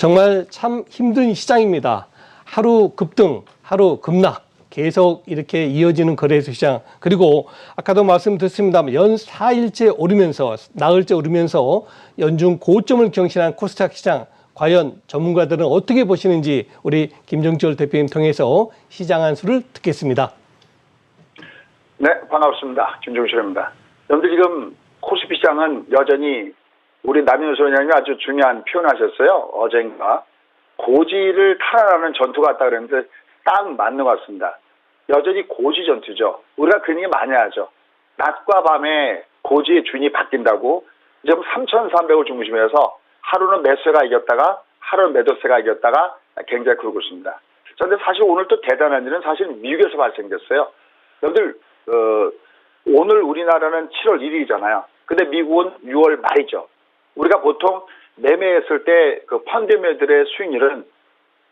정말 참 힘든 시장입니다. 하루 급등, 하루 급락. 계속 이렇게 이어지는 거래소 시장 그리고 아까도 말씀드렸습니다만 연 4일째 오르면서 나흘째 오르면서 연중 고점을 경신한 코스닥 시장 과연 전문가들은 어떻게 보시는지 우리 김정철 대표님 통해서 시장 한수를 듣겠습니다. 네, 반갑습니다. 김종실입니다. 여러분들 지금 코스피 시장은 여전히 우리 남인호 소장님이 아주 중요한 표현하셨어요. 어젠가 고지를 탈환하는 전투가 같다 그랬는데 딱 맞는 것 같습니다. 여전히 고지 전투죠. 우리가 그런 얘기 많이 하죠. 낮과 밤에 고지의 주인이 바뀐다고 지금 3,300을 중심에서 하루는 매수세가 이겼다가 하루는 매도세가 이겼다가 굉장히 그러고 있습니다. 그런데 사실 오늘 또 대단한 일은 사실 미국에서 발생됐어요. 여러분들 어, 오늘 우리나라는 7월 1일이잖아요. 근데 미국은 6월 말이죠. 우리가 보통 매매했을 때 그 펀드 매들의 수익률은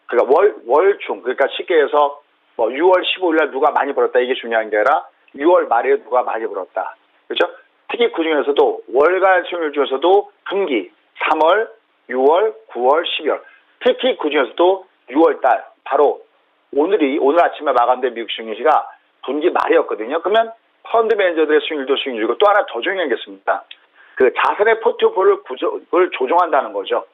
그러니까 월 월중 그러니까 쉽게 해서 뭐 6월 15일 날 누가 많이 벌었다 이게 중요한 게 아니라 6월 말에 누가 많이 벌었다. 그렇죠? 특히 그 중에서도 월간 수익률 중에서도 분기 3월, 6월, 9월, 12월 특히 그 중에서도 6월 달 바로 오늘이 오늘 아침에 마감된 미국 수익률이가 분기 말이었거든요. 그러면 펀드 매니저들의 수익률도 수익률이고 또 하나 더 중요한 게 있습니다. 그 자산의 포트폴리오를 구조 를 조정한다는 거죠.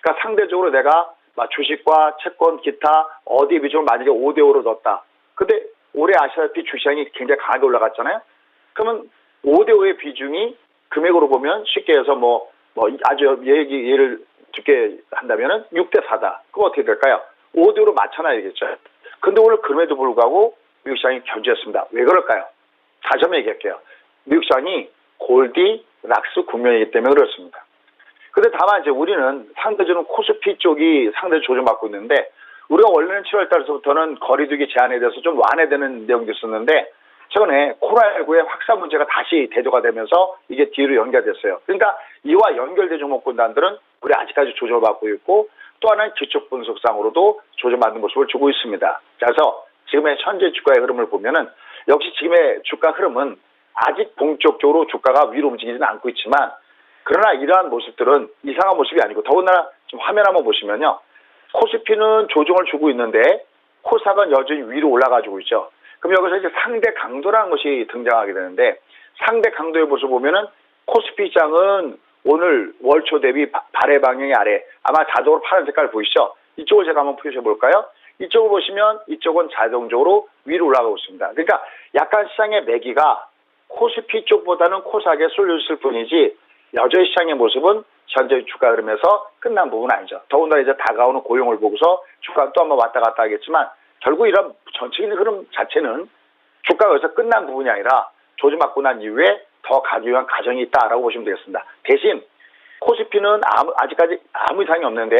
그러니까 상대적으로 내가 막 주식과 채권, 기타 어디 비중을 만약에 5대 5로 넣었다. 근데 올해 아시다시피 주시장이 굉장히 강하게 올라갔잖아요. 그러면 5대 5의 비중이 금액으로 보면 쉽게 해서 뭐, 뭐 아주 얘기, 예를 듣게 한다면은 6대 4다. 그럼 어떻게 될까요? 5대 5로 맞춰놔야 되겠죠. 근데 오늘 그럼에도 불구하고 미국 시장이 견제했습니다. 왜 그럴까요? 한번 얘기할게요. 미국 시장이 골디, 락스 국면이기 때문에 그렇습니다. 근데 다만 이제 우리는 상대적으로 코스피 쪽이 상대 조정받고 있는데 우리가 원래는 7월 달서부터는 거리두기 제한에 대해서 좀 완화되는 내용도 있었는데 최근에 코로나19의 확산 문제가 다시 대두가 되면서 이게 뒤로 연결됐어요. 그러니까 이와 연결된 종목군단들은 우리 아직까지 조정받고 있고 또 하나는 기축 분석상으로도 조정받는 모습을 주고 있습니다. 그래서 지금의 현재 주가의 흐름을 보면은 역시 지금의 주가 흐름은 아직 본격적으로 주가가 위로 움직이지는 않고 있지만 그러나 이러한 모습들은 이상한 모습이 아니고 더군다나 좀 화면 한번 보시면요. 코스피는 조정을 주고 있는데 코스닥은 여전히 위로 올라가지고 있죠. 그럼 여기서 이제 상대 강도라는 것이 등장하게 되는데 상대 강도의 모습 보면은 코스피 장은 오늘 월초 대비 바- 발의 방향이 아래 아마 자동으로 파란 색깔 보이시죠? 이쪽을 제가 한번 표시해 볼까요? 이쪽을 보시면 이쪽은 자동적으로 위로 올라가고 있습니다. 그러니까 약간 시장의 매기가 코스피 쪽보다는 코스닥에 쏠렸을 뿐이지 여전히 시장의 모습은 현재 주가 흐름에서 끝난 부분은 아니죠. 더군다나 이제 다가오는 고용을 보고서 주가가 또 한번 왔다 갔다 하겠지만 결국 이런 전체적인 흐름 자체는 주가가 여기서 끝난 부분이 아니라 조짐받고 난 이후에 더 가기 위한 과정이 있다라고 보시면 되겠습니다. 대신 코스피는 아무, 아직까지 아무 이상이 없는데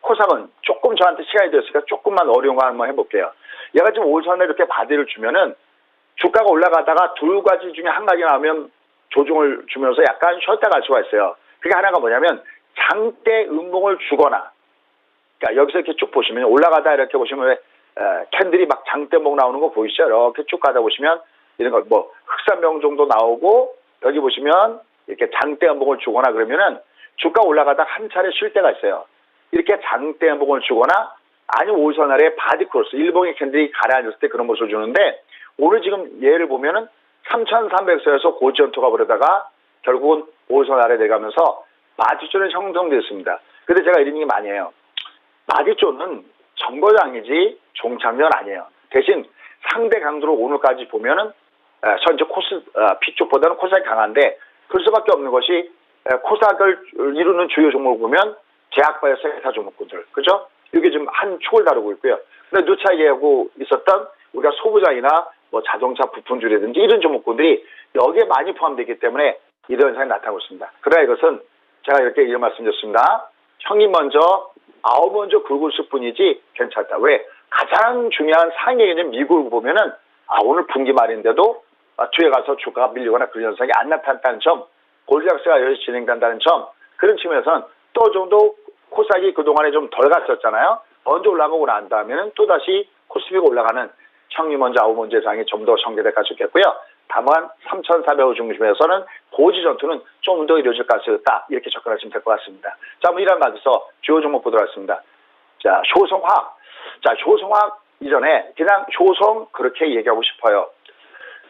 코삭은 조금 저한테 시간이 됐으니까 조금만 어려운 거 한번 해볼게요. 얘가 지금 올 전에 이렇게 바디를 주면은 주가가 올라가다가 두 가지 중에 한 가지 나오면 조정을 주면서 약간 쉬었다 갈 수가 있어요. 그게 하나가 뭐냐면 장대 음봉을 주거나 그러니까 여기서 이렇게 쭉 보시면 올라가다 이렇게 보시면 왜 에, 캔들이 막 장대목 나오는 거 보이시죠? 이렇게 쭉 가다 보시면 이런 거 뭐 흑산병 정도 나오고 여기 보시면 이렇게 장대 음봉을 주거나 그러면은 주가 올라가다 한 차례 쉴 때가 있어요. 이렇게 장대 음봉을 주거나 아니면 오선 아래 바디 크로스 일봉의 캔들이 가라앉았을 때 그런 모습을 주는데 오늘 지금 예를 보면은 3,300선에서 고지연토가 버려다가 결국은 5선 아래 내가면서 마디존은 형성됐습니다. 근데 제가 이런 얘기 많이 해요. 마디존은 정거장이지 종착역은 아니에요. 대신 상대 강도로 오늘까지 보면은 에, 현재 코스 어, 피 쪽보다는 코스닥이 강한데 그럴 수밖에 없는 것이 에, 코스닥을 이루는 주요 종목을 보면 제약바이오 센터 종목군들 그죠? 이게 지금 한 축을 다루고 있고요. 근데 누차 얘기하고 있었던 우리가 소부장이나 뭐 자동차 부품주라든지 이런 종목군들이 여기에 많이 포함되기 때문에 이런 현상이 나타나고 있습니다. 그러나 이것은 제가 이렇게 이런 말씀드렸습니다. 형이 먼저 아우 먼저 수 뿐이지 괜찮다. 왜? 가장 중요한 상위 개념 미국을 보면은 아 오늘 분기 말인데도 아, 뒤에 가서 주가가 밀리거나 그런 현상이 안 나타났다는 점, 골드락스가 여전히 진행된다는 점 그런 측면에서는 또 정도 코스닥이 그동안에 좀 덜 갔었잖아요. 먼저 올라가고 난 다음에는 또다시 코스피가 올라가는 청리 먼저 아우 먼저 상이 좀 더 전개될 가능성이 있겠고요. 다만 3,400원 중심에서는 고지 전투는 좀 더 이루어질 가능성이 있다. 이렇게 접근하시면 될 것 같습니다. 자, 한번 이란 가지서 주요 종목 보도록 하겠습니다. 자, 효성화학. 자, 효성화학 이전에 그냥 효성 그렇게 얘기하고 싶어요.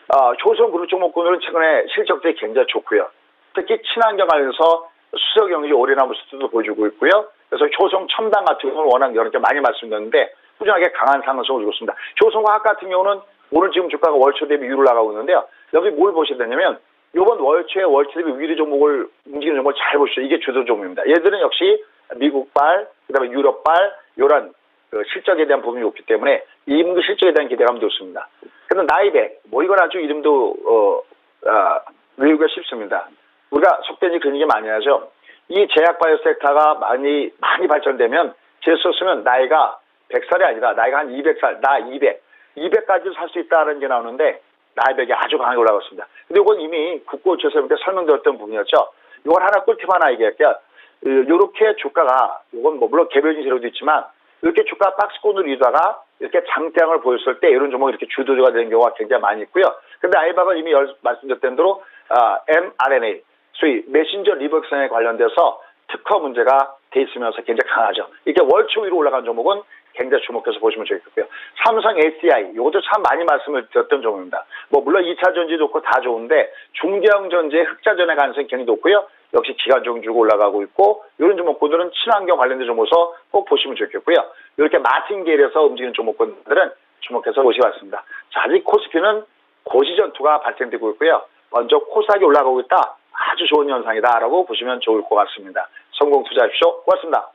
어, 효성 그룹 종목군들은 최근에 실적들이 굉장히 좋고요. 특히 친환경 관련해서 수석 경기 올해나무 수도 보여주고 있고요. 그래서 효성 첨단 같은 경우는 워낙 여러 개 많이 말씀드렸는데 꾸준하게 강한 상승을 주고 있습니다. 효성화학 같은 경우는 오늘 지금 주가가 월초 대비 위로 나가고 있는데요. 여기 뭘 보셔야 되냐면 이번 월초에 월초 대비 위로 종목을 움직이는 종목을 잘 보시죠. 이게 주도 종목입니다. 얘들은 역시 미국발, 그다음에 유럽발 이런 그 실적에 대한 부분이 높기 때문에 임금 실적에 대한 기대감도 좋습니다. 그런데 나이백, 뭐 이건 아주 이름도 어, 아, 외우기가 쉽습니다. 우리가 속된 지 그런 얘기 많이 하죠. 이 제약 바이오 섹터가 많이 많이 발전되면 재수 없으면 나이가 100살이 아니라 나이가 한 200살, 나 200, 200까지 살수 있다는 게 나오는데 나이백이 아주 강하게 올라갔습니다. 근데 이건 이미 국고조사 때 설명드렸던 부분이었죠. 이걸 하나 꿀팁 하나 얘기할게요. 이렇게 주가가 이건 뭐 물론 개별적인 재료도 있지만 이렇게 주가 박스권으로 이다가 이렇게 장대양을 보였을 때 이런 종목이 이렇게 주도주가 되는 경우가 굉장히 많이 있고요. 근데 알바가 이미 열- 말씀드렸던 대로 아, mRNA 소위 메신저 리버크선에 관련돼서 특허 문제가 돼 있으면서 굉장히 강하죠. 이게 월초 위로 올라간 종목은 굉장히 주목해서 보시면 좋겠고요. 삼성 SDI 이것도 참 많이 말씀을 드렸던 종목입니다. 뭐 물론 2차 전지 좋고 다 좋은데 중대형 전지의 흑자전의 가능성이 굉장히 높고요. 역시 기관종 주고 올라가고 있고 이런 종목군들은 친환경 관련된 종목서 꼭 보시면 좋겠고요. 이렇게 마틴계열에서 움직이는 종목군들은 주목해서 보시기 바랍니다. 자, 아직 코스피는 고시 전투가 발생되고 있고요. 먼저 코스닥이 올라가고 있다. 아주 좋은 현상이다라고 보시면 좋을 것 같습니다. 성공 투자하십시오. 고맙습니다.